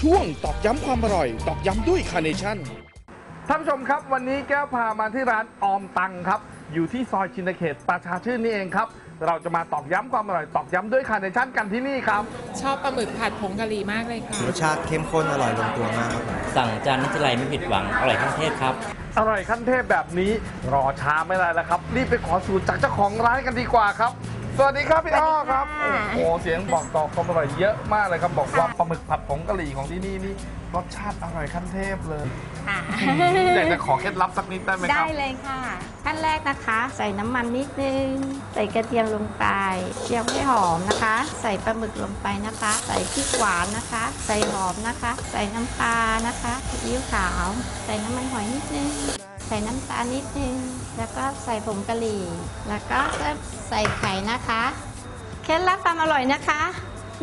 ช่วงตอกย้ำความอร่อย ตอกย้ำด้วยคาร์เนชั่น ท่านผู้ชมครับ วันนี้แก้วพามาที่ร้านออมตังครับ อยู่ที่ซอยชินเขตประชาชื่นนี่เองครับ เราจะมาตอกย้ำความอร่อย ตอกย้ำด้วยคาร์เนชั่นกันที่นี่ครับ ชอบปลาหมึกผัดผงกะหรี่มากเลยค่ะ รสชาติเข้มข้นอร่อยลงตัวมากครับผมสั่งจานนี้ทีไรไม่ผิดหวัง อร่อยขั้นเทพครับ อร่อยขั้นเทพแบบนี้รอช้าไม่ได้แล้วครับ รีบไปขอสูตรจากเจ้าของร้านกันดีกว่าครับ สวัสดีครับพี่อ้อครับ โอ้โห เสียงบอกต่อความอร่อยเยอะมากเลยครับ บอกว่าปลาหมึกผัดผงกะหรี่ของที่นี่นี่รสชาติอร่อยขั้นเทพเลยค่ะอยากจะขอเคล็ดลับสักนิดได้ไหมคได้รับเลยค่ะ ขั้นแรกนะคะ ใส่น้ำมันนิดนึง ใส่กระเทียมลงไปเจียวให้หอมนะคะ ใส่ปลาหมึกลงไปนะคะ ใส่พริกหวานนะคะ ใส่หอมนะคะ ใส่น้ำปลานะคะซีอิ๊วขาว ใส่น้ำมันหอยนิดนึง ใส่น้ำตาลนิดนึง แล้วก็ใส่ผงกะหรี่ แล้วก็ใส่ไข่นะคะ เคล็ดลับความอร่อยนะคะ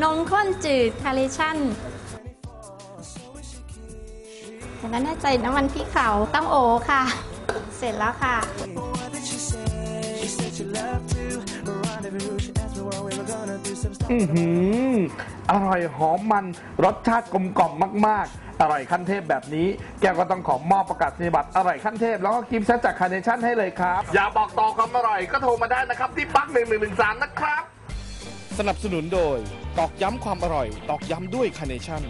นมข้นจืดคาร์เนชั่นจากนั้นใส่น้ำมันพริกเผาต้องโอค่ะ เสร็จแล้วค่ะ อือหืออร่อยหอมมันรสชาติกลมกล่อมมาก ๆ อร่อยขั้นเทพแบบนี้ แกก็ต้องขอมอบประกาศนียบัตรอร่อยขั้นเทพ แล้วก็กิฟต์เซตจากคาเนชั่นให้เลยครับ อย่าบอกต่อความอร่อยก็โทรมาได้นะครับ ที่ปักหนึ่งหนึ่งหนึ่งสามนะครับ สนับสนุนโดยตอกย้ำความอร่อย ตอกย้ำด้วยคาเนชั่น